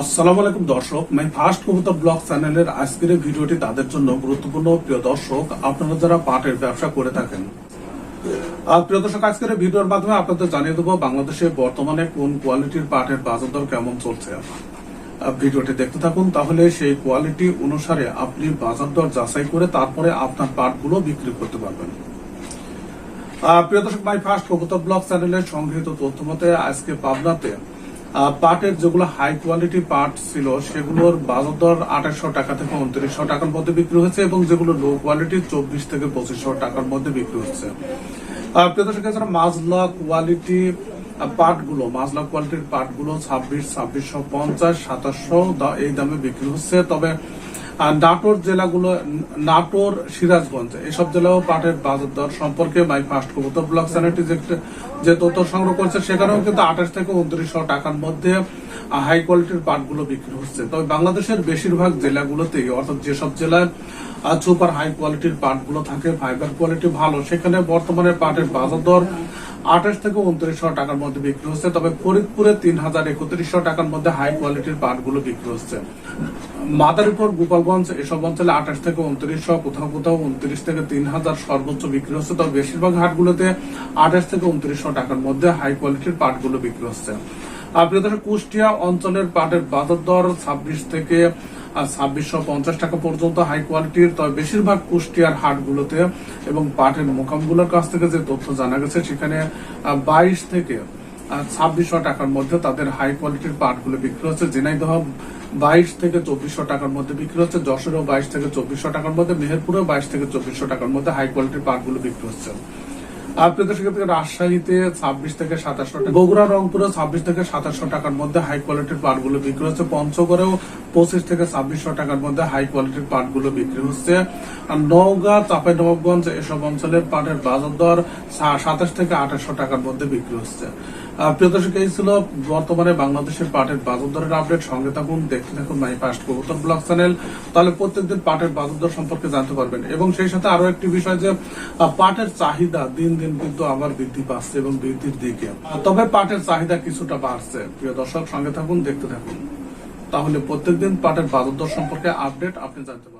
আসসালামু আলাইকুম দর্শক, মাই ফার্স্ট কবিতা ব্লগ চ্যানেলের আজকের ভিডিওটি তাদের জন্য গুরুত্বপূর্ণ। প্রিয় দর্শক, আপনারা যারা পাটের ব্যবসা করে থাকেন প্রিয় দর্শক, আজকের ভিডিওর মাধ্যমে আপনাদের জানিয়ে দেবো বাংলাদেশে বর্তমানে কোন কোয়ালিটির পাটের বাজার দর কেমন চলছে। ভিডিওটি দেখতে থাকুন, তাহলে সেই কোয়ালিটি অনুসারে আপনি বাজার দর যাচাই করে তারপরে আপনার পাটগুলো বিক্রি করতে পারবেন। প্রিয় দর্শক, মাই ফার্স্ট কবিতা ব্লগ চ্যানেলের সংগৃহীত তথ্য মতে আজকে পাবনাতে পাটের যেগুলো হাই কোয়ালিটি পাট ছিল সেগুলোর বাজার দর আঠাশশো টাকা থেকে উনত্রিশশো টাকার মধ্যে বিক্রি হচ্ছে এবং যেগুলো লো কোয়ালিটি চব্বিশ থেকে পঁচিশশো টাকার মধ্যে বিক্রি হচ্ছে। আহ, প্রিয় দর্শক এছাড়া মাজলা কোয়ালিটি পাটগুলো মাজলা কোয়ালিটির পাটগুলো ছাব্বিশ ছাব্বিশশো পঞ্চাশ সাতাশশো এই দামে বিক্রি হচ্ছে। তবে আর নাটোর জেলাগুলো, নাটোর, সিরাজগঞ্জ, এসব জেলাও পাটের বাজার দর সম্পর্কে মাই ফার্স্ট কবুতর ব্লক চ্যানেলটি যে- তথ্য সংগ্রহ করছে, সেখানেও কিন্তু আঠাশ থেকে উনত্রিশশো টাকার মধ্যে হাই কোয়ালিটির পাটগুলো বিক্রি হচ্ছে। তবে বাংলাদেশের বেশিরভাগ জেলাগুলোতেই, অর্থাৎ যেসব জেলায় সুপার হাই কোয়ালিটির পাটগুলো থাকে ফাইবার কোয়ালিটি ভালো, সেখানে বর্তমানে পাটের বাজার দর আঠাশ থেকে উনত্রিশশো টাকার মধ্যে বিক্রি হচ্ছে, তবে ফরিদপুরে তিন হাজার একত্রিশশো টাকার মধ্যে হাই কোয়ালিটির পাটগুলো বিক্রি হচ্ছে। মাদারীপুর, গোপালগঞ্জ, এসব অঞ্চলে আঠাশ থেকে উনত্রিশশো কোথাও কোথাও উনত্রিশ থেকে তিন হাজার সর্বোচ্চ বিক্রি হচ্ছে, তবে বেশিরভাগ হাটগুলোতে আঠাশ থেকে উনত্রিশশো টাকার মধ্যে হাই কোয়ালিটির পাটগুলো বিক্রি হচ্ছে। প্রিয় কুষ্টিয়া অঞ্চলের পাটের বাজার দর ছাব্বিশ থেকে ছাব্বিশশো পঞ্চাশ টাকা পর্যন্ত হাই কোয়ালিটির তবে বেশিরভাগ কুষ্টিয়ার হাটগুলোতে এবং পাটের মোকামগুলোর কাছ থেকে যে তথ্য জানা গেছে, সেখানে বাইশ থেকে ছাব্বিশশো টাকার মধ্যে তাদের হাই কোয়ালিটির পাটগুলো বিক্রি হচ্ছে। ঝিনাইদহ বাইশ থেকে চব্বিশশো টাকার মধ্যে বিক্রি হচ্ছে, যশোরেও বাইশ থেকে চব্বিশশো টাকার মধ্যে, মেহেরপুরেও বাইশ থেকে চব্বিশশো টাকার মধ্যে হাই কোয়ালিটির পাটগুলো বিক্রি হচ্ছে। রাজশাহীতে ছাব্বিশ থেকে সাতাশশো টাকা, বগুড়া রংপুরে ছাব্বিশ থেকে সাতাশশো টাকার মধ্যে হাই কোয়ালিটির পাটগুলো বিক্রি হচ্ছে। পঞ্চগড়েও পঁচিশ থেকে ছাব্বিশশো টাকার মধ্যে হাই কোয়ালিটির পাটগুলো বিক্রি হচ্ছে। আর নওগাঁ চাঁপাইনবাবগঞ্জ এসব অঞ্চলের পাটের বাজার দর সাতাশ থেকে আঠাশশো টাকার মধ্যে বিক্রি হচ্ছে। প্রিয় দর্শক, এই ছিল বর্তমানে বাংলাদেশের পাটের বাজার দরের আপডেট সঙ্গে থাকুন, দেখতে থাকুন মাই ফার্স্ট কবুতর ব্লগ চ্যানেল তাহলে প্রত্যেকদিন পাটের বাজার দর সম্পর্কে জানতে পারবেন। এবং সেই সাথে আরও একটি বিষয় যে পাটের চাহিদা দিন দিন কিন্তু আবার বৃদ্ধি পাচ্ছে এবং বৃদ্ধির দিকে। তবে পাটের চাহিদা কিছুটা বাড়ছে। প্রিয় দর্শক, সঙ্গে থাকুন, দেখতে থাকুন। তাহলে প্রত্যেকদিন পাটের বাজার দর সম্পর্কে আপডেট আপনি জানতে পারবেন।